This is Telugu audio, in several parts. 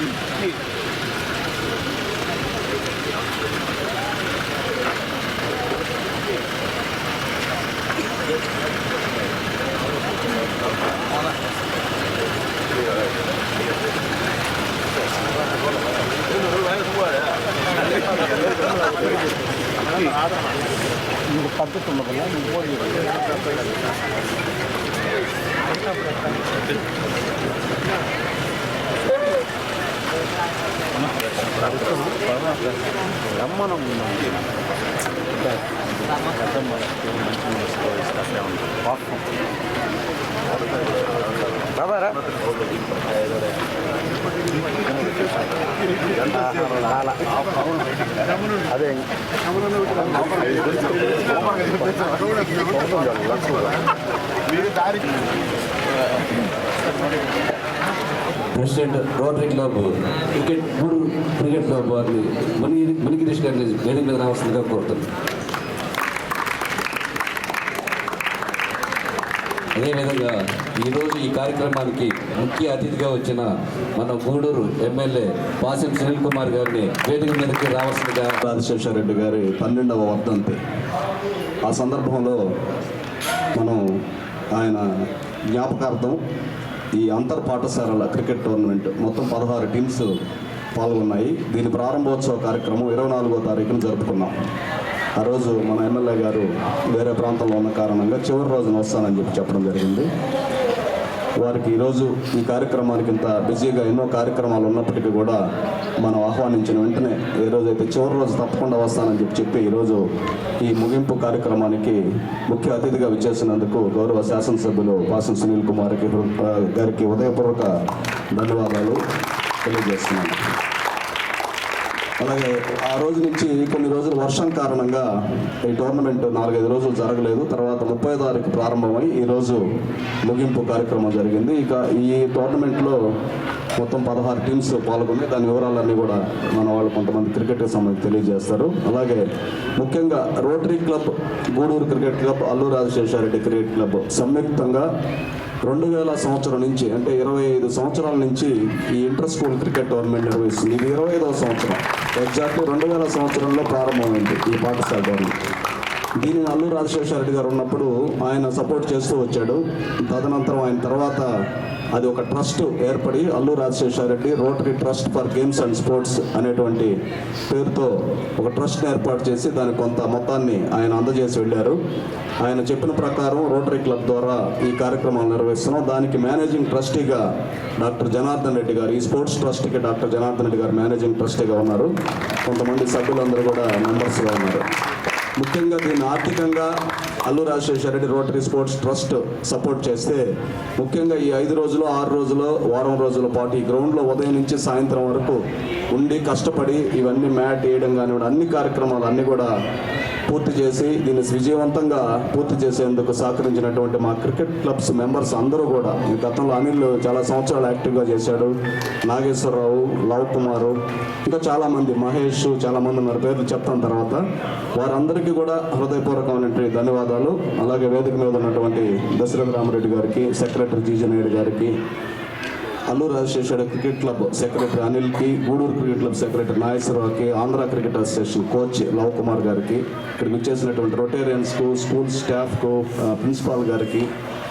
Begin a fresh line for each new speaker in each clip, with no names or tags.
Hey. బాబారా అదే
ప్రెసిడెంట్ రోటరీ క్లబ్ క్రికెట్ మూడు క్రికెట్ క్లబ్ వారిని మణి మణిగిరీష్ గారిని వేదిక మీద రావాల్సిందిగా కోరుతాను అదేవిధంగా ఈరోజు ఈ కార్యక్రమానికి ముఖ్య అతిథిగా వచ్చిన మన గూడూరు ఎమ్మెల్యే పాసిం సునీల్ కుమార్ గారిని వేదిక మీదకి రావాల్సిందిగా
రాజశేఖరరెడ్డి గారి పన్నెండవ వర్ధంతి. ఆ సందర్భంలో మనం ఆయన జ్ఞాపకార్థం ఈ అంతర్ పాఠశాలల క్రికెట్ టోర్నమెంట్ మొత్తం పదహారు టీమ్స్ పాల్గొన్నాయి. దీని ప్రారంభోత్సవ కార్యక్రమం ఇరవై నాలుగో తారీఖున జరుపుకున్నాం. ఆ రోజు మన ఎమ్మెల్యే గారు వేరే ప్రాంతంలో ఉన్న కారణంగా చివరి రోజున వస్తానని చెప్పి చెప్పడం జరిగింది. వారికి ఈరోజు ఈ కార్యక్రమానికి ఇంత బిజీగా ఎన్నో కార్యక్రమాలు ఉన్నప్పటికీ కూడా మనం ఆహ్వానించిన వెంటనే ఏ రోజైతే చివరి రోజు తప్పకుండా వస్తానని చెప్పి చెప్పి ఈరోజు ఈ ముగింపు కార్యక్రమానికి ముఖ్య అతిథిగా విచ్చేసినందుకు గౌరవ శాసనసభ్యులు పాసం సునీల్ కుమార్కి గారికి ఉదయపూర్వక ధన్యవాదాలు తెలియజేస్తున్నాను. అలాగే ఆ రోజు నుంచి కొన్ని రోజులు వర్షం కారణంగా ఈ టోర్నమెంట్ నాలుగైదు రోజులు జరగలేదు. తర్వాత ముప్పై తారీఖు ప్రారంభమై ఈరోజు ముగింపు కార్యక్రమం జరిగింది. ఇక ఈ టోర్నమెంట్లో మొత్తం పదహారు టీమ్స్ పాల్గొని దాని వివరాలన్నీ కూడా మన వాళ్ళు కొంతమంది క్రికెట్కి సంబంధించి తెలియజేస్తారు. అలాగే ముఖ్యంగా rotary club Guduru cricket club Allu Rajaseshareddy cricket club సంయుక్తంగా రెండు వేల సంవత్సరం నుంచి అంటే ఇరవై ఐదు సంవత్సరాల నుంచి ఈ ఇంటర్ స్కూల్ క్రికెట్ టోర్నమెంట్ నిర్వహిస్తుంది. ఇది ఇరవై ఐదవ సంవత్సరం. ఎగ్జాక్ట్లీ రెండు వేల సంవత్సరంలో ప్రారంభమైంది ఈ పాఠశాల దీనిని అల్లు రాజశేఖర గారు ఉన్నప్పుడు ఆయన సపోర్ట్ చేస్తూ వచ్చాడు. తదనంతరం ఆయన తర్వాత అది ఒక ట్రస్ట్ ఏర్పడి Allu Rajasekhara Reddy rotary trust for games and sports అనేటువంటి పేరుతో ఒక ట్రస్ట్ని ఏర్పాటు చేసి దాని కొంత మొత్తాన్ని ఆయన అందజేసి వెళ్ళారు. ఆయన చెప్పిన ప్రకారం రోటరీ క్లబ్ ద్వారా ఈ కార్యక్రమాలు నిర్వహిస్తున్నాం. దానికి మేనేజింగ్ ట్రస్టీగా డాక్టర్ జనార్దన్ రెడ్డి గారు ఈ స్పోర్ట్స్ ట్రస్ట్కి డాక్టర్ జనార్దన్ రెడ్డి గారు మేనేజింగ్ ట్రస్టీగా ఉన్నారు. కొంతమంది సభ్యులందరూ కూడా మెంబర్స్గా ఉన్నారు. ముఖ్యంగా దీన్ని ఆర్థికంగా Allu Rajasekhara Reddy rotary sports trust support చేస్తే ముఖ్యంగా ఈ ఐదు రోజులు ఆరు రోజులు వారం రోజుల పాటు ఈ గ్రౌండ్లో ఉదయం నుంచి సాయంత్రం వరకు ఉండి కష్టపడి ఇవన్నీ మ్యాట్ వేయడం కానివ్వండి అన్ని కార్యక్రమాలు అన్నీ కూడా పూర్తి చేసి దీన్ని విజయవంతంగా పూర్తి చేసేందుకు సహకరించినటువంటి మా క్రికెట్ క్లబ్స్ మెంబర్స్ అందరూ కూడా ఈ గతంలో అనిల్ చాలా సంవత్సరాలు యాక్టివ్గా చేశాడు. నాగేశ్వరరావు లవ్ కుమారు ఇంకా చాలామంది మహేష్ చాలామంది ఉన్నారు పేర్లు చెప్తాను తర్వాత. వారందరికీ కూడా హృదయపూర్వకమైనటువంటి ధన్యవాదాలు. అలాగే వేదిక మీద ఉన్నటువంటి దశరథ రామరెడ్డి గారికి సెక్రటరీ జీజనేయుడు గారికి Alluru Rajasekhara cricket club secretary అనిల్కి Gudur cricket club secretary నాగేశ్వరరావుకి Andhra cricket association coach Lav Kumar గారికి ఇక్కడికి వచ్చేసినటువంటి రొటేరియన్స్కు స్కూల్ స్టాఫ్కు ప్రిన్సిపాల్ గారికి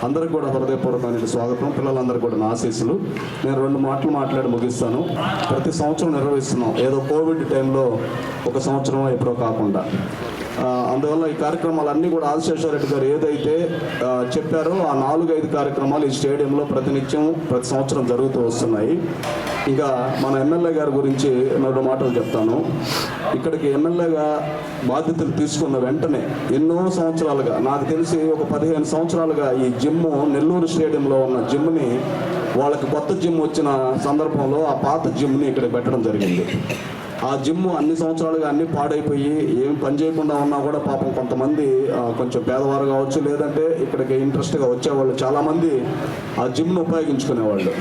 అందరికి కూడా హృదయపూర్వకమైన స్వాగతం. పిల్లలందరూ కూడా నా ఆశీస్సులు. నేను రెండు మాటలు మాట్లాడి ముగిస్తాను. ప్రతి సంవత్సరం నిర్వహిస్తున్నాం. ఏదో కోవిడ్ టైంలో ఒక సంవత్సరం ఎప్పుడో కాకుండా. అందువల్ల ఈ కార్యక్రమాలన్నీ కూడా ఆదిశేషారెడ్డి గారు ఏదైతే చెప్పారో ఆ నాలుగు ఐదు కార్యక్రమాలు ఈ స్టేడియంలో ప్రతినిత్యం ప్రతి సంవత్సరం జరుగుతూ వస్తున్నాయి. ఇంకా మన ఎమ్మెల్యే గారి గురించి మరో మాటలు చెప్తాను. ఇక్కడికి ఎమ్మెల్యేగా బాధ్యతలు తీసుకున్న వెంటనే ఎన్నో సంవత్సరాలుగా నాకు తెలిసి ఒక పదిహేను సంవత్సరాలుగా ఈ జిమ్ నెల్లూరు స్టేడియంలో ఉన్న జిమ్ని వాళ్ళకి కొత్త జిమ్ వచ్చిన సందర్భంలో ఆ పాత జిమ్ని ఇక్కడ పెట్టడం జరిగింది. ఆ జిమ్ అన్ని సంవత్సరాలుగా అన్ని పాడైపోయి ఏం పని చేయకుండా ఉన్నా కూడా పాపం కొంతమంది కొంచెం పేదవారు కావచ్చు లేదంటే ఇక్కడికి ఇంట్రెస్ట్గా వచ్చేవాళ్ళు చాలామంది ఆ జిమ్ను ఉపయోగించుకునేవాళ్ళు.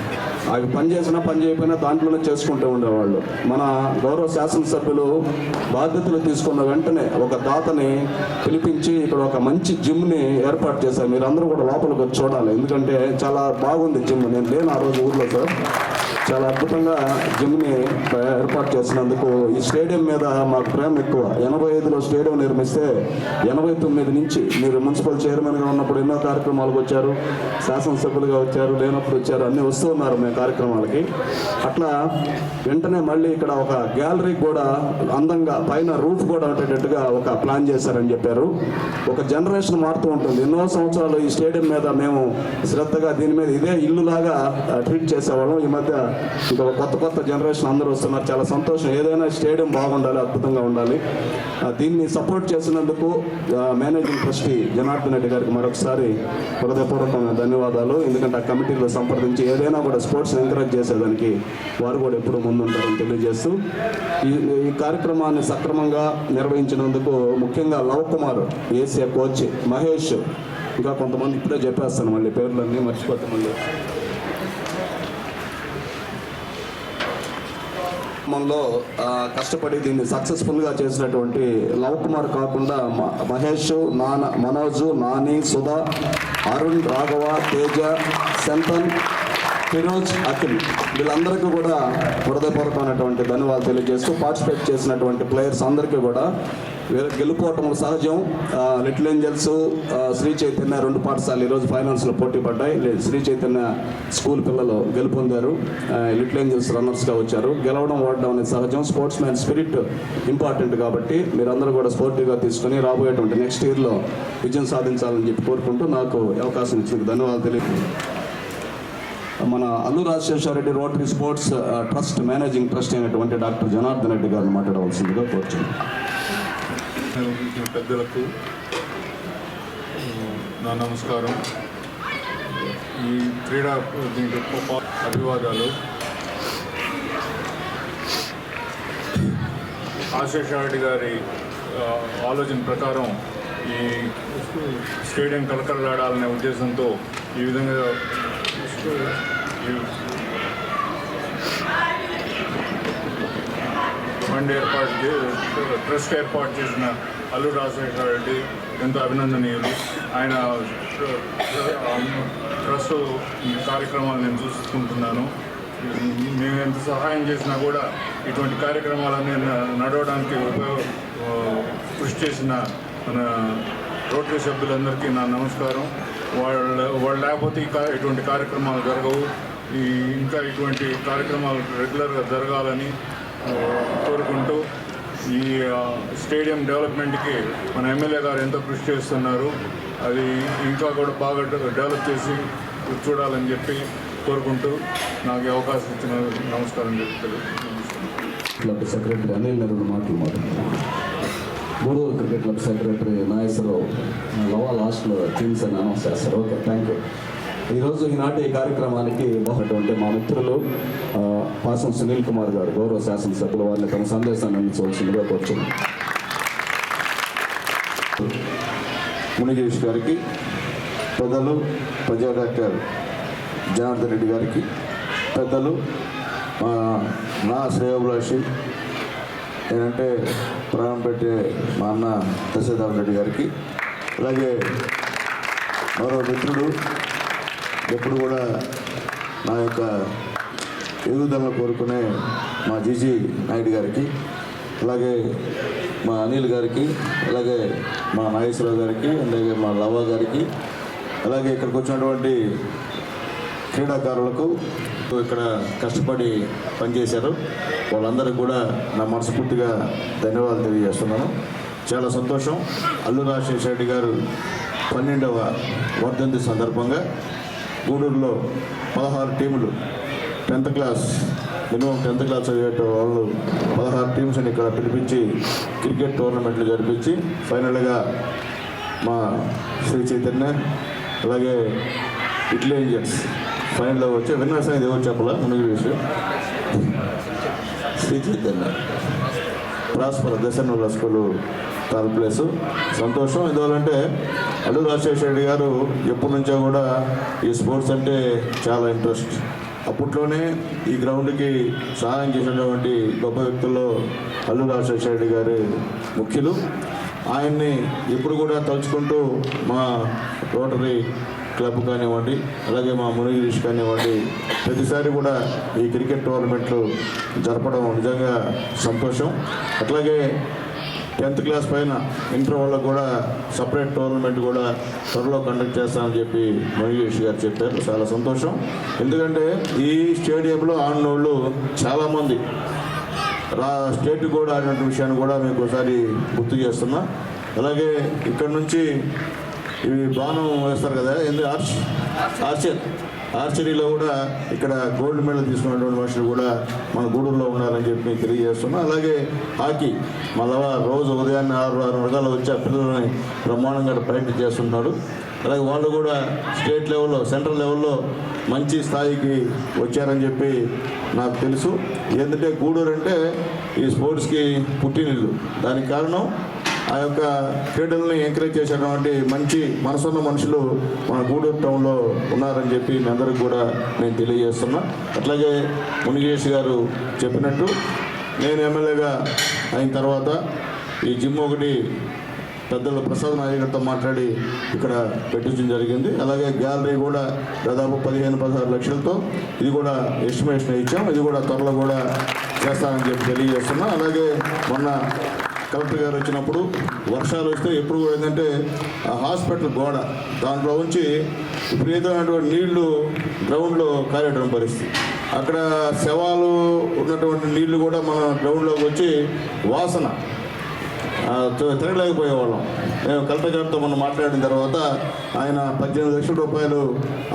అవి పని చేసినా పని చేయకపోయినా దాంట్లోనే చేసుకుంటూ ఉండేవాళ్ళు. మన గౌరవ శాసనసభ్యులు బాధ్యతలు తీసుకున్న వెంటనే ఒక దాతని పిలిపించి ఇక్కడ ఒక మంచి జిమ్ని ఏర్పాటు చేశారు. మీరందరూ కూడా లోపలికి వచ్చి చూడాలి. ఎందుకంటే చాలా బాగుంది జిమ్. నేను లేను ఆ రోజు ఊర్లో సార్. చాలా అద్భుతంగా జిమ్ని ఏర్పాటు చేసినందుకు ఈ స్టేడియం మీద మాకు ప్రేమ ఎక్కువ. ఎనభై ఐదులో స్టేడియం నిర్మిస్తే ఎనభై తొమ్మిది నుంచి మీరు మున్సిపల్ చైర్మన్గా ఉన్నప్పుడు ఎన్నో కార్యక్రమాలకు వచ్చారు శాసనసభ్యులుగా వచ్చారు లేనప్పుడు వచ్చారు అన్నీ వస్తూ ఉన్నారు మేము కార్యక్రమాలకి. అట్లా వెంటనే మళ్ళీ ఇక్కడ ఒక గ్యాలరీ కూడా అందంగా పైన రూఫ్ కూడా ఉండేటట్టుగా ఒక ప్లాన్ చేశారని చెప్పారు. ఒక జనరేషన్ మారుతూ ఉంటుంది. ఎన్నో సంవత్సరాలు ఈ స్టేడియం మీద మేము శ్రద్ధగా దీని మీద ఇదే ఇల్లు లాగా ట్రీట్ చేసేవాళ్ళం. ఈ మధ్య ఇంకా కొత్త కొత్త జనరేషన్ అందరూ వస్తున్నారు. చాలా సంతోషం. ఏదైనా స్టేడియం బాగుండాలి అద్భుతంగా ఉండాలి. ఆ, దీన్ని సపోర్ట్ చేసినందుకు మేనేజింగ్ ట్రస్టీ జనార్దన్ రెడ్డి గారికి మరొకసారి హృదయపూర్వకమైన ధన్యవాదాలు. ఎందుకంటే ఆ కమిటీలో సంప్రదించి ఏదైనా కూడా స్పోర్ట్స్ ఎంకరేజ్ చేసేదానికి వారు కూడా ఎప్పుడూ ముందుంటారని తెలియజేస్తూ ఈ ఈ కార్యక్రమాన్ని సక్రమంగా నిర్వహించినందుకు ముఖ్యంగా లవ్ కుమార్ ఏసీఏ కోచ్ మహేష్ ఇంకా కొంతమంది ఇప్పుడే చెప్పేస్తాను మళ్ళీ పేర్లన్నీ మర్చిపోతే మళ్ళీ. మనలో కష్టపడి దీన్ని సక్సెస్ఫుల్గా చేసినటువంటి లవ్ కుమార్ కాకుండా మ- మహేష్ నాన మనోజ్ నాని సుధా అరుణ్ రాఘవ తేజ శంతన్ ఫిరోజ్ అఖిల్. వీళ్ళందరికీ కూడా హృదయపూర్వకమైనటువంటి ధన్యవాదాలు తెలియజేస్తూ పార్టిసిపేట్ చేసినటువంటి ప్లేయర్స్ అందరికీ కూడా గెలుపోవటం సహజం. లిటిల్ ఏంజల్స్ శ్రీ చైతన్య రెండు పాఠశాలలు ఈరోజు ఫైనల్స్లో పోటీ పడ్డాయి. శ్రీ చైతన్య స్కూల్ పిల్లలు గెలుపొందారు. లిటిల్ ఏంజల్స్ రన్నర్స్గా వచ్చారు. గెలవడం ఓడడం అనేది సహజం. స్పోర్ట్స్ మ్యాన్ స్పిరిట్ ఇంపార్టెంట్ కాబట్టి మీరందరూ కూడా స్పోర్టివ్గా తీసుకొని రాబోయేటువంటి నెక్స్ట్ ఇయర్లో విజయం సాధించాలని చెప్పి కోరుకుంటూ నాకు అవకాశం ఇచ్చినందుకు ధన్యవాదాలు తెలియదు మన Allu Rajasekhara Reddy rotary sports trust managing trust అయినటువంటి డాక్టర్ జనార్దన్ రెడ్డి గారిని మాట్లాడవలసిందిగా కోరుచున్నాను.
నిర్వహించిన పెద్దలకు. నా నమస్కారం. ఈ క్రీడా దీంట్లో గొప్ప అభివాదాలు. ఆశేషారెడ్డి గారి ఆలోచన ప్రకారం ఈ స్టేడియం కలకలలాడాలనే ఉద్దేశంతో ఈ విధంగా ఈ ఫండ్ ఏర్పాటు ట్రస్ట్ ఏర్పాటు చేసిన అల్లు రాజశేఖర రెడ్డి ఎంతో అభినందనీయులు. ఆయన ట్రస్ట్ కార్యక్రమాలు నేను చూసుకుంటున్నాను. మేము ఎంత సహాయం చేసినా కూడా ఇటువంటి కార్యక్రమాలన్నీ నడవడానికి ఉపయోగ కృషి చేసిన మన రోటరీ సభ్యులందరికీ నా నమస్కారం. వాళ్ళ వాళ్ళు లేకపోతే ఇటువంటి కార్యక్రమాలు జరగవు. ఈ ఇంకా ఇటువంటి కార్యక్రమాలు రెగ్యులర్గా జరగాలని కోరుకుంటూ ఈ స్టేడియం డెవలప్మెంట్కి మన ఎమ్మెల్యే గారు ఎంతో కృషి చేస్తున్నారు. అది ఇంకా కూడా బాగా డెవలప్ చేసి చూడాలని చెప్పి కోరుకుంటూ నాకు అవకాశం ఇచ్చిన నమస్కారం చెప్పి
క్లబ్ సెక్రటరీ అనిల్ నెరూరు మాటలు మాట్లాడుతున్నారు Guduru cricket club secretary Nageswararao లవా లాస్ట్లో టీమ్స్ అని అనౌన్స్ చేస్తారు. ఓకే థ్యాంక్ యూ ఈరోజు ఈనాటి ఈ కార్యక్రమానికి బహుటువంటి మా మిత్రులు పాసం సునీల్ కుమార్ గారు గౌరవ శాసనసభ్యులు వారిని తమ సందేశాన్ని అందించవలసిందిగా కోరుచున్నాను
మునిగేష్ గారికి పెద్దలు ప్రజా డాక్టర్ జనార్దన్ రెడ్డి గారికి పెద్దలు నా శ్రేయోభిలాషి ఏంటంటే ప్రాణం పెట్టే మా అన్న దశరథరావు రెడ్డి గారికి అలాగే మరో మిత్రుడు ఎప్పుడు కూడా నా యొక్క ఎదుగుదల కోరుకునే మా జీజీ నాయుడు గారికి అలాగే మా అనిల్ గారికి అలాగే మా నాగేశ్వరరావు గారికి అలాగే మా లవ్వ గారికి అలాగే ఇక్కడికి వచ్చినటువంటి క్రీడాకారులకు ఇక్కడ కష్టపడి పనిచేశారు. వాళ్ళందరికీ కూడా నా మనస్ఫూర్తిగా ధన్యవాదాలు తెలియజేస్తున్నాను. చాలా సంతోషం. అల్లు రాజశేఖర రెడ్డి గారు పన్నెండవ వర్ధంతి సందర్భంగా గూడూరులో పదహారు టీములు. Tenth class minimum tenth class చదివే వాళ్ళు పదహారు టీమ్స్ని ఇక్కడ పిలిపించి క్రికెట్ టోర్నమెంట్లు జరిపించి ఫైనల్గా మా శ్రీ చైతన్య అలాగే ఇట్లీ ఏంజల్స్ ఫైనల్లో వచ్చి విన్నర్స్ అనేది ఎవరు చెప్పాలా? ముందు విషయం శ్రీ చైతన్య. ప్రాస్పర దశ స్కూలు థర్డ్ ప్లేసు. సంతోషం. ఎందువల్లంటే అల్లు రాజశేఖర రెడ్డి గారు ఎప్పటి నుంచో కూడా ఈ స్పోర్ట్స్ అంటే చాలా ఇంట్రెస్ట్. అప్పట్లోనే ఈ గ్రౌండ్కి సహాయం చేసినటువంటి గొప్ప వ్యక్తుల్లో అల్లు రాజశేఖర రెడ్డి గారి ముఖ్యులు. ఆయన్ని ఎప్పుడు కూడా తలుచుకుంటూ మా రోటరీ క్లబ్ కానివ్వండి అలాగే మా మునిగిరీష్ కానివ్వండి ప్రతిసారి కూడా ఈ క్రికెట్ టోర్నమెంట్లు జరపడం నిజంగా సంతోషం. అట్లాగే టెన్త్ క్లాస్ పైన ఇంటర్ వాళ్ళకు కూడా సపరేట్ టోర్నమెంట్ కూడా త్వరలో కండక్ట్ చేస్తామని చెప్పి మహేష్ గారు చెప్పారు. చాలా సంతోషం. ఎందుకంటే ఈ స్టేడియంలో ఆడినోళ్ళు చాలామంది రా స్టేట్ కూడా ఆడినటువంటి విషయాన్ని కూడా మీకు ఒకసారి గుర్తు చేస్తున్నా. అలాగే ఇక్కడ నుంచి ఇవి బాణం వేస్తారు కదా ఎందుకు ఆర్చ్? ఆర్చర్ ఆర్చరీలో కూడా ఇక్కడ గోల్డ్ మెడల్ తీసుకున్నటువంటి మనుషులు కూడా మన గూడూరులో ఉన్నారని చెప్పి మీకు తెలియజేస్తున్నాం. అలాగే హాకీ మళ్ళా రోజు ఉదయాన్నే ఆరు ఆరు రకాలు వచ్చి ఆ పిల్లల్ని బ్రహ్మాండంగా ప్రయత్నం చేస్తుంటారు అలాగే వాళ్ళు కూడా స్టేట్ లెవెల్లో సెంట్రల్ లెవెల్లో మంచి స్థాయికి వచ్చారని చెప్పి నాకు తెలుసు. ఏంటంటే గూడూరు అంటే ఈ స్పోర్ట్స్కి పుట్టినిల్లు. దానికి కారణం ఆ యొక్క క్రీడల్ని ఎంకరేజ్ చేసేటువంటి మంచి మనసున్న మనుషులు మన గూడూరు టౌన్లో ఉన్నారని చెప్పి మీ అందరికి కూడా నేను తెలియజేస్తున్నా. అట్లాగే మునిగేష్ గారు చెప్పినట్టు నేను ఎమ్మెల్యేగా అయిన తర్వాత ఈ జిమ్ ఒకటి పెద్దలు ప్రసాద్ నాయకుడితో మాట్లాడి ఇక్కడ పెట్టించడం జరిగింది. అలాగే గ్యాలరీ కూడా దాదాపు పదిహేను పదహారు లక్షలతో ఇది కూడా ఎస్టిమేషన్ ఇచ్చాం. ఇది కూడా త్వరలో కూడా చేస్తానని చెప్పి తెలియజేస్తున్నాం. అలాగే మొన్న కలెక్టర్ గారు వచ్చినప్పుడు వర్షాలు వస్తే ఎప్పుడు కూడా ఏంటంటే హాస్పిటల్ గోడ దాంట్లో ఉంచి విపరీతమైనటువంటి నీళ్ళు గ్రౌండ్లో కారేయడం పరిస్థితి. అక్కడ శవాలు ఉన్నటువంటి నీళ్ళు కూడా మన గ్రౌండ్లోకి వచ్చి వాసన తిరగలేకపోయేవాళ్ళం. మేము కలెక్టర్ గారితో మనం మాట్లాడిన తర్వాత ఆయన పద్దెనిమిది లక్షల రూపాయలు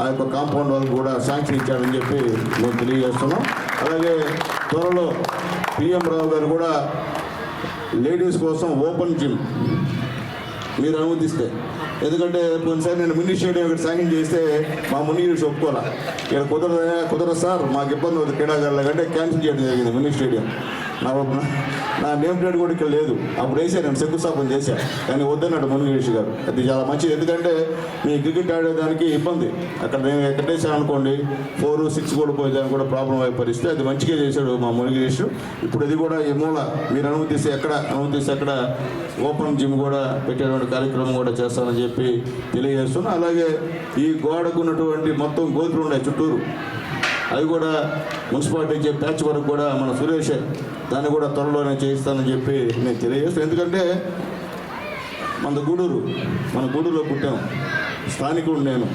ఆ యొక్క కాంపౌండ్ వాళ్ళకి కూడా శాంక్షన్ ఇచ్చాడని చెప్పి మేము తెలియజేస్తున్నాం. అలాగే త్వరలో పిఎం రావు గారు కూడా లేడీస్ కోసం ఓపెన్ జిమ్. మీరు అనుమతిస్తే. ఎందుకంటే కొన్నిసారి నేను మినీ స్టేడియం ఇక్కడ శాంక్షన్ చేస్తే మా మునిగిరి ఒప్పుకోవాలా? ఇక్కడ కుదరదా కుదరదు సార్ మాకు ఇబ్బంది అవుతుంది. క్రీడాకారులు అంటే క్యాన్సిల్ చేయడం జరిగింది మినీ స్టేడియం. నా నా నేమ్ ప్లేట్ కూడా ఇక్కడ లేదు. అప్పుడు వేసాను నేను శంకుస్థాపన చేశాను కానీ వద్దన్నాడు మునిగిరీష్ గారు. అది చాలా మంచిది. ఎందుకంటే మీ క్రికెట్ ఆడేదానికి ఇబ్బంది. అక్కడ నేను ఎక్కడేసాను అనుకోండి ఫోర్ సిక్స్ కూడా పోయేదానికి కూడా ప్రాబ్లం అయ్యే పరిస్థితి. అది మంచిగా చేశాడు మా మునిగిరీష్ ఇప్పుడు ఇది కూడా ఈ మూల మీరు అనుమతిస్తే ఎక్కడ అనుమతిస్తే అక్కడ ఓపెన్ జిమ్ కూడా పెట్టేటువంటి కార్యక్రమం కూడా చేస్తానని చెప్పి తెలియజేస్తున్నా. అలాగే ఈ గోడకు ఉన్నటువంటి మొత్తం గోతులు ఉన్నాయి చుట్టూరు. అవి కూడా మున్సిపాలిటీ ఇచ్చే ప్యాచ్ వరకు కూడా మన సురేష్ దాన్ని కూడా త్వరలోనే చేయిస్తానని చెప్పి నేను తెలియజేస్తాను ఎందుకంటే మన గూడూరు మన గూడూరులో పుట్టాం. స్థానికుడు నేను.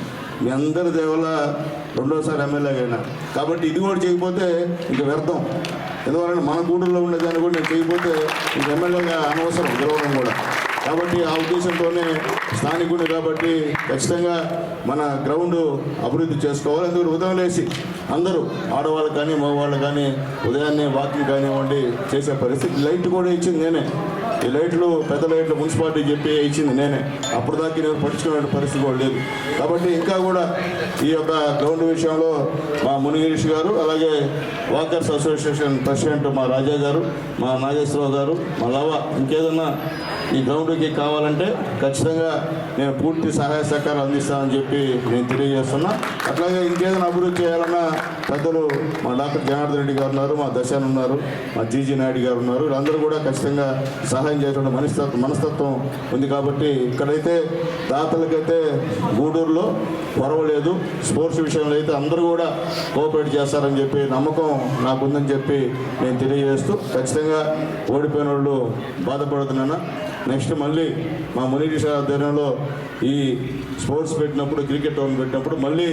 మీ అందరి దేవల రెండోసారి ఎమ్మెల్యే అయినా. కాబట్టి ఇది కూడా చేయకపోతే ఇంక వ్యర్థం. ఎందువలన మన గూడూరులో ఉండేదాన్ని కూడా నేను చేయకపోతే ఇంక ఎమ్మెల్యేగా అనవసరం గెలవడం కూడా. కాబట్టి ఆ ఉద్దేశంతోనే స్థానికుడు కాబట్టి ఖచ్చితంగా మన గ్రౌండ్ అభివృద్ధి చేసుకోవాలి. ఎందుకంటే ఉదయం లేచి అందరూ ఆడవాళ్ళు కానీ మగవాళ్ళు కానీ ఉదయాన్నే వాకింగ్ కానివ్వండి చేసే పరిస్థితి. లైట్ కూడా ఇచ్చింది నేనే. ఈ లైట్లు పెద్ద లైట్లు మున్సిపాలిటీ చెప్పి ఇచ్చింది నేనే. అప్పుడు దాకా నేను పట్టించుకునే పరిస్థితి కూడా లేదు. కాబట్టి ఇంకా కూడా ఈ యొక్క గ్రౌండ్ విషయంలో మా మునిగిరీష్ గారు అలాగే వాకర్స్ అసోసియేషన్ ప్రెసిడెంట్ మా రాజా గారు మా నాగేశ్వరరావు గారు మా లవ ఇంకేదన్నా ఈ గ్రౌండ్కి కావాలంటే ఖచ్చితంగా నేను పూర్తి సహాయ సహకారం అందిస్తానని చెప్పి నేను తెలియజేస్తున్నా. అట్లాగే ఇంకేదైనా అభివృద్ధి చేయాలన్నా పెద్దలు మా డాక్టర్ జనార్దన్ రెడ్డి గారు ఉన్నారు మా దశాన్ ఉన్నారు మా జీజీ నాయుడు గారు ఉన్నారు. వీళ్ళందరూ కూడా ఖచ్చితంగా సహాయ చేసేటువంటి మనస్తత్వం మనస్తత్వం ఉంది కాబట్టి ఇక్కడైతే దాతలకైతే గూడూరులో పొరవలేదు. స్పోర్ట్స్ విషయంలో అయితే అందరూ కూడా కోఆపరేట్ చేస్తారని చెప్పి నమ్మకం నాకుందని చెప్పి నేను తెలియజేస్తూ ఖచ్చితంగా ఓడిపోయిన వాళ్ళు బాధపడుతున్నాను. నెక్స్ట్ మళ్ళీ మా మునీటి ఆధ్వర్యంలో ఈ స్పోర్ట్స్ పెట్టినప్పుడు క్రికెట్ టోర్నమెంట్ పెట్టినప్పుడు మళ్ళీ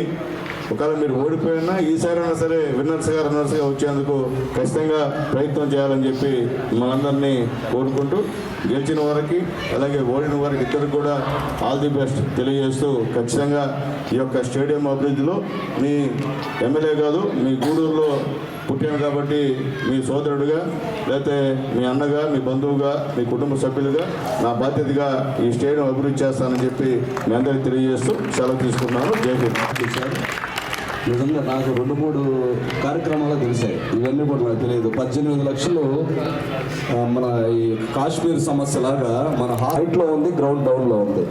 ఒకవేళ మీరు ఓడిపోయినా ఈసారైనా సరే విన్నర్స్గా రన్నర్స్గా వచ్చేందుకు ఖచ్చితంగా ప్రయత్నం చేయాలని చెప్పి మనందరినీ కోరుకుంటూ గెలిచిన వారికి అలాగే ఓడిన వారికి ఇద్దరు కూడా ఆల్ ది బెస్ట్ తెలియజేస్తూ ఖచ్చితంగా ఈ యొక్క స్టేడియం అభివృద్ధిలో మీ ఎమ్మెల్యే కాదు మీ గూడూరులో పుట్టాను కాబట్టి మీ సోదరుడిగా లేకపోతే మీ అన్నగా మీ బంధువుగా మీ కుటుంబ సభ్యులుగా నా బాధ్యతగా ఈ స్టేడియం అభివృద్ధి చేస్తానని చెప్పి మీ అందరికీ తెలియజేస్తూ సెలవు తీసుకున్నాను జై హింద్.
నిజంగా నాకు రెండు మూడు కార్యక్రమాలు తెలిసాయి. ఇవన్నీ కూడా నాకు తెలియదు. పద్దెనిమిది లక్షలు మన ఈ కాశ్మీర్ సమస్య లాగా మన హైట్లో ఉంది గ్రౌండ్ డౌన్లో ఉంది.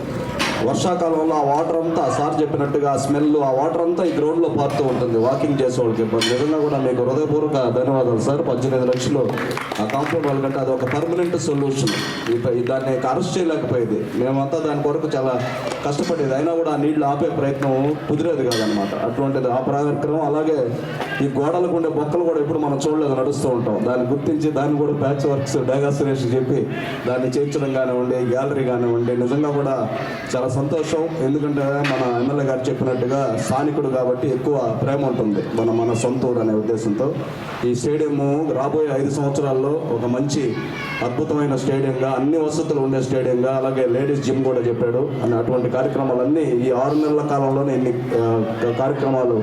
వర్షాకాలంలో ఆ వాటర్ అంతా సార్ చెప్పినట్టుగా ఆ స్మెల్ ఆ వాటర్ అంతా ఈ గ్రౌండ్లో పారుతూ ఉంటుంది. వాకింగ్ చేసే వాళ్ళకి ఇబ్బంది. నిజంగా కూడా మీకు హృదయపూర్వక ధన్యవాదాలు సార్. పద్దెనిమిది లక్షలు. ఆ కాంపౌండ్ వాళ్ళు కంటే అది ఒక పర్మనెంట్ సొల్యూషన్ దాన్ని అరెస్ట్ చేయలేకపోయేది. మేమంతా దాని కొరకు చాలా కష్టపడేది. అయినా కూడా ఆ నీళ్ళు ఆపే ప్రయత్నం కుదిరేది కాదనమాట. అటువంటిది ఆ కార్యక్రమం అలాగే ఈ గోడలకు ఉండే బొక్కలు కూడా ఎప్పుడు మనం చూడలేదు నడుస్తూ ఉంటాం. దాన్ని గుర్తించి దాన్ని కూడా ప్యాచ్ వర్క్స్ డయాగాసినేషన్ చెప్పి దాన్ని చేర్చడం కానివ్వండి గ్యాలరీ కానివ్వండి నిజంగా కూడా చాలా సంతోషం. ఎందుకంటే మన ఎమ్మెల్యే గారు చెప్పినట్టుగా స్థానికుడు కాబట్టి ఎక్కువ ప్రేమ ఉంటుంది. మన మన సొంత ఊరు అనే ఉద్దేశంతో. ఈ స్టేడియము రాబోయే ఐదు సంవత్సరాల్లో ఒక మంచి అద్భుతమైన స్టేడియంగా అన్ని వసతులు ఉండే స్టేడియంగా అలాగే లేడీస్ జిమ్ కూడా చెప్పాడు. అని అటువంటి కార్యక్రమాలన్నీ ఈ ఆరు నెలల కాలంలోనే ఇన్ని కార్యక్రమాలు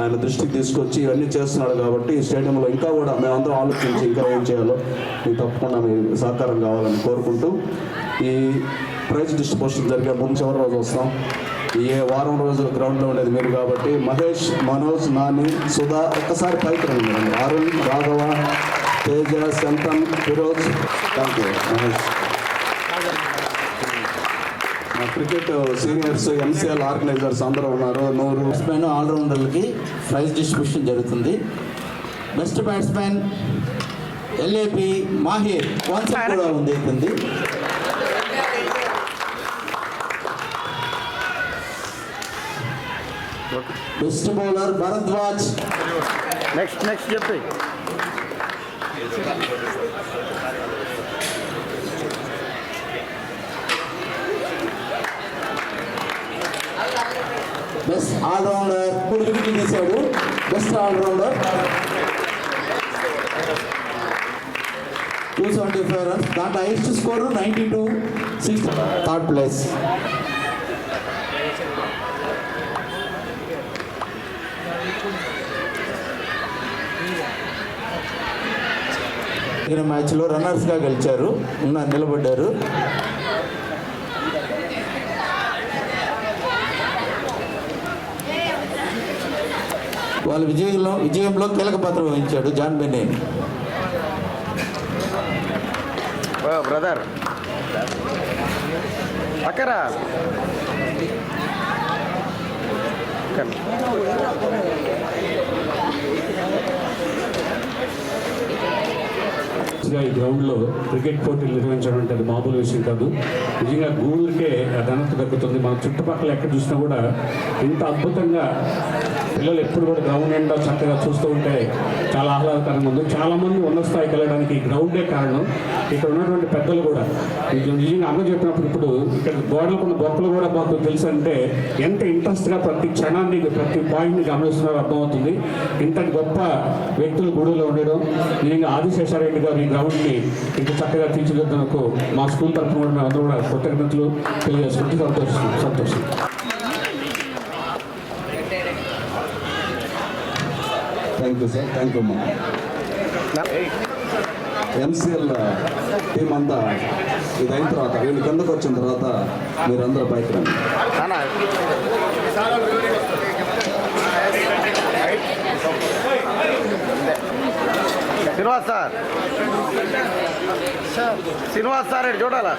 ఆయన దృష్టికి తీసుకొచ్చి ఇవన్నీ చేస్తున్నాడు కాబట్టి ఈ స్టేడియంలో ఇంకా కూడా మేమందరం ఆలోచించి ఇంకా ఏం చేయాలో మీకు తప్పకుండా మీ సహకారం కావాలని కోరుకుంటూ ఈ ప్రైజ్ డిస్ట్రిబ్యూషన్ జరిగే ముందు చివరి రోజు వస్తాం. ఏ వారం రోజులు గ్రౌండ్లో ఉండేది మీరు కాబట్టి మహేష్ మనోజ్ నాని సుధా ఒక్కసారి పైకి రండి. Arun Raghava Teja Shantan Firoz. Thank you Mahesh. మా క్రికెట్ సీనియర్స్ ఎంసీఎల్ ఆర్గనైజర్స్ అందరూ ఉన్నారు. నూరు
బ్యాట్స్మెన్ ఆల్రౌండర్లకి ప్రైజ్ డిస్ట్రిబ్యూషన్ జరుగుతుంది. Best batsmen LAP Mahir concept కూడా ఉంది అవుతుంది best bowler Bharadwaj
next next చెప్పి.
బెస్ట్ ఆల్రౌండర్ మూడు వికెట్లు తీశాడు best allrounder two seventy five runs దాంట్లో highest score ninety two six third place మ్యాచ్లో రన్నర్స్గా గెలిచారు. ఉన్న నిలబడ్డారు. వాళ్ళ విజయంలో విజయంలో కీలక పాత్ర వహించాడు జాన్ బెన్నీ
బ్రదర్. పక్కరా.
గా ఈ గ్రౌండ్లో క్రికెట్ పోటీలు నిర్వహించడం అంటే అది మామూలు విషయం కాదు. నిజంగా గూగుల్కే ఘనత దక్కుతుంది. మన చుట్టుపక్కల ఎక్కడ చూసినా కూడా ఇంత అద్భుతంగా పిల్లలు ఎప్పుడు కూడా గ్రౌండ్ ఎండా చక్కగా చూస్తూ ఉంటే చాలా ఆహ్లాదకరంగా ఉంది. చాలా మంది స్థాయికి వెళ్ళడానికి గ్రౌండే కారణం. ఇక్కడ ఉన్నటువంటి పెద్దలు కూడా నిజంగా అన్న చెప్పినప్పుడు ఇప్పుడు ఇక్కడ గోడలకున్న గొప్పలు బొక్కలు కూడా మాకు తెలుసు అంటే ఎంత ఇంట్రెస్ట్గా ప్రతి క్షణాన్ని ప్రతి పాయింట్ని గమనిస్తున్నారో అర్థమవుతుంది. ఇంతటి గొప్ప వ్యక్తులు గుడిలో ఉండడం నిజంగా ఆదిశేషారెడ్డి గారు గ్రౌండ్ని ఇంత చక్కగా తీర్చిదిద్దుకు మా స్కూల్ తరఫున కూడా మేము అందరూ కూడా కృతజ్ఞతలు తెలియజేసుకుంటూ సంతోషం సంతోషం
thank you sir thank you అమ్మా ఎంసీఎల్ టీం అంతా ఇది అయిన తర్వాత వీళ్ళు కిందకు వచ్చిన తర్వాత మీరందరూ పైకి రండి.
శ్రీనివాస్ సార్. శ్రీనివాస్ సార్ ఇటు చూడాలా?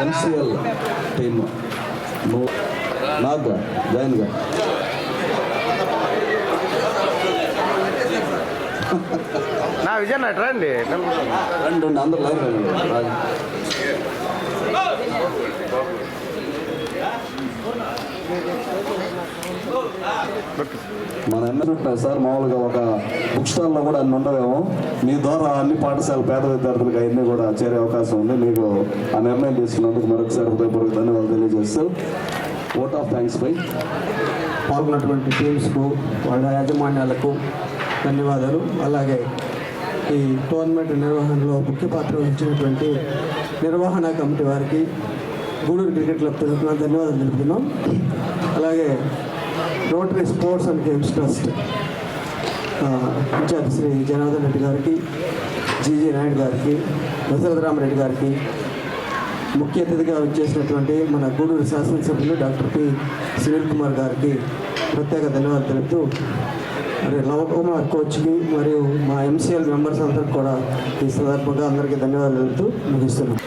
ఎంసీఎల్ టీమ్ నాకు జైన్గా
నా విజయ్ నటు రండి.
రండి రండి అందరు లైన్ రండి. రాజు. మన ఎమ్మెల్యే సార్ మామూలుగా ఒక బుక్ స్టాల్లో కూడా అన్ని ఉండవేమో. మీ ద్వారా అన్ని పాఠశాల పేద విద్యార్థులకు అవన్నీ కూడా చేరే అవకాశం ఉంది. మీకు ఆ నిర్ణయం తీసుకున్నందుకు మరొకసారి హృదయపూర్వక ధన్యవాదాలు తెలియజేస్తూ ఓట్ ఆఫ్ థ్యాంక్స్ పై
పాల్గొన్నటువంటి టీమ్స్కు వాళ్ళ యాజమాన్యాలకు ధన్యవాదాలు. అలాగే ఈ టోర్నమెంట్ నిర్వహణలో ముఖ్య పాత్ర వహించినటువంటి నిర్వహణ కమిటీ వారికి గూడూరు క్రికెట్ క్లబ్ తరఫున ధన్యవాదాలు తెలుపుతున్నాం. అలాగే rotary sports and games trust incharge Shri Janardhan Reddy గారికి జీజీ నాయుడు గారికి దశరథరామరెడ్డి గారికి ముఖ్య అతిథిగా వచ్చేసినటువంటి మన గూడూరు శాసనసభ్యులు డాక్టర్ పి. సునీల్ కుమార్ గారికి ప్రత్యేక ధన్యవాదాలు తెలుపుతూ మరి లవకుమార్ కోచ్కి మరియు మా ఎంసీఎల్ మెంబర్స్ అందరికి కూడా ఈ సందర్భంగా అందరికీ ధన్యవాదాలు తెలుపుతూ ముగిస్తున్నాం.